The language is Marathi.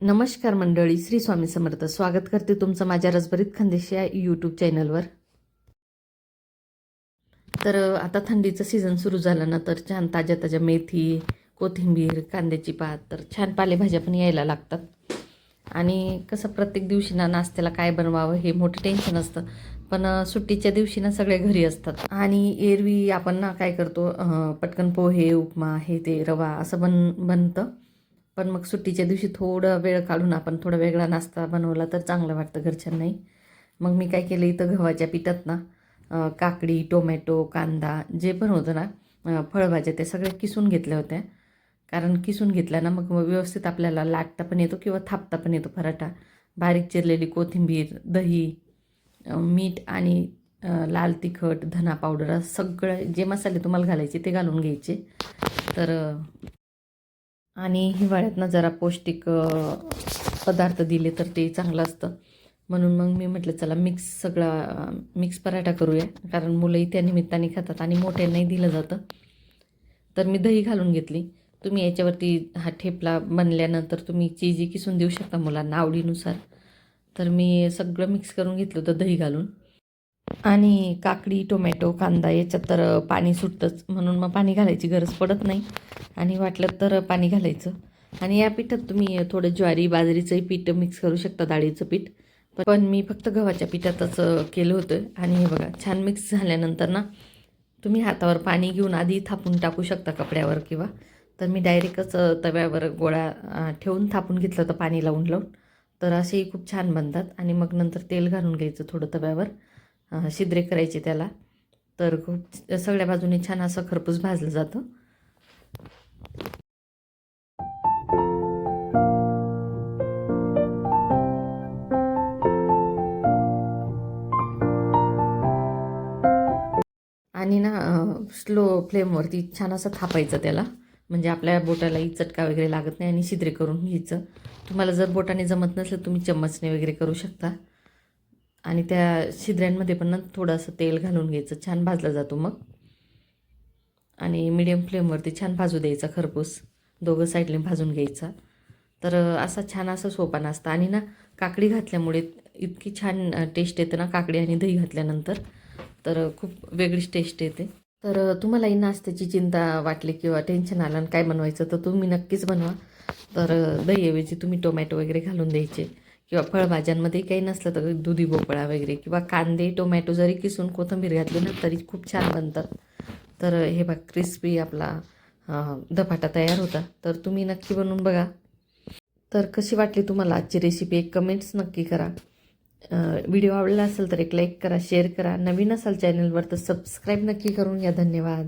नमस्कार मंडळी श्री स्वामी समर्थ. स्वागत करते तुमचं माझ्या रसभरीत खानदेशी या यूट्यूब चॅनलवर तर आता थंडीचं सीझन सुरू झालं ना तर छान ताज्या ताज्या मेथी कोथिंबीर कांद्याची पात तर छान पालेभाज्या पण यायला लागतात. आणि कसं प्रत्येक दिवशी ना नाश्त्याला काय बनवावं हे मोठं टेन्शन असतं. पण सुट्टीच्या दिवशी ना सगळे घरी असतात. आणि एरवी आपण ना काय करतो पटकन पोहे उपमा हे ते रवा असं बन बनतं. पण मग सुट्टीच्या दिवशी थोडं वेळ काढून आपण थोडा वेगळा नाश्ता बनवला तर चांगलं वाटतं घरच्यांनाही. मग मी काय केलं इथं गव्हाच्या पिठात ना काकडी टोमॅटो कांदा जे पण होतं ना फळभाज्या ते सगळ्या किसून घेतल्या होत्या. कारण किसून घेतल्या ना मग व्यवस्थित आपल्याला लाटता पण येतो किंवा थापता पण येतो पराठा. बारीक चिरलेली कोथिंबीर दही मीठ आणि लाल तिखट धना पावडर सगळं जे मसाले तुम्हाला घालायचे ते घालून घ्यायचे. तर आणि हिवाळ्यातनं जरा पौष्टिक पदार्थ दिले तर ते चांगलं असतं. म्हणून मग मी म्हटलं चला मिक्स सगळा मिक्स पराठा करूया. कारण मुलंही त्या निमित्ताने खातात आणि मोठ्यांनाही दिलं जातं. तर मी दही घालून घेतली. तुम्ही याच्यावरती हा ठेपला बनल्यानंतर तुम्ही चीजी किसून देऊ शकता मुलांना आवडीनुसार. तर मी सगळं मिक्स करून घेतलं होतं दही घालून. आणि काकडी टोमॅटो कांदा याच्यात तर पाणी सुटतंच. म्हणून मग पाणी घालायची गरज पडत नाही. आणि वाटलं तर पाणी घालायचं. आणि या पिठात तुम्ही थोडं ज्वारी बाजरीचंही पीठ मिक्स करू शकता डाळीचं पीठ. पण- मी फक्त गव्हाच्या पिठातच केलं होतं. आणि हे बघा छान मिक्स झाल्यानंतर ना तुम्ही हातावर पाणी घेऊन आधी थापून टाकू शकता कपड्यावर किंवा. तर मी डायरेक्टच तव्यावर गोळा ठेवून थापून घेतलं होतं पाणी लावून लावून तर असेही खूप छान बनतात. आणि मग नंतर तेल घालून घ्यायचं थोडं तव्यावर. शिद्रे करायचे त्याला. तर खूप सगळ्या बाजूने छान असं खरपूस भाजलं जातं. आणि ना स्लो फ्लेमवरती छान असं थापायचं त्याला. म्हणजे आपल्या बोटालाही चटका वगैरे लागत नाही आणि शिद्रे करून घ्यायचं. तुम्हाला जर बोटाने जमत नसेल तुम्ही चम्मचने वगैरे करू शकता. आणि त्या शिद्र्यांमध्ये पण ना थोडंसं तेल घालून घ्यायचं. छान भाजला जातो मग. आणि मिडियम फ्लेमवरती छान भाजू द्यायचा खरपूस. दोघं साईडने भाजून घ्यायचा. तर असा छान असा सोपा नाश्ता. आणि ना काकडी घातल्यामुळे इतकी छान टेस्ट येते ना काकडी आणि दही घातल्यानंतर. तर खूप वेगळीच टेस्ट येते. तर तुम्हालाही नाश्त्याची चिंता वाटली किंवा टेन्शन आलं आणि काय बनवायचं तर तुम्ही नक्कीच बनवा. तर दहीऐवजी तुम्ही टोमॅटो वगैरे घालून द्यायचे. किंवा फळभाज्यांमध्ये काही नसलं तर दुधी भोपळा वगैरे किंवा कांदे टोमॅटो जरी किसून कोथंबीर घातली ना तरी खूप छान बनतात. तर हे बघ क्रिस्पी आपला दफाटा धपाटा तयार होता. तर तुम्ही नक्की बनवून बघा. तर कशी वाटली तुम्हाला आजची रेसिपी एक कमेंट्स नक्की करा. व्हिडिओ आवडला असेल तर एक लाईक करा शेअर करा. नवीन असाल चॅनलवर तर सबस्क्राईब नक्की करून घ्या. धन्यवाद.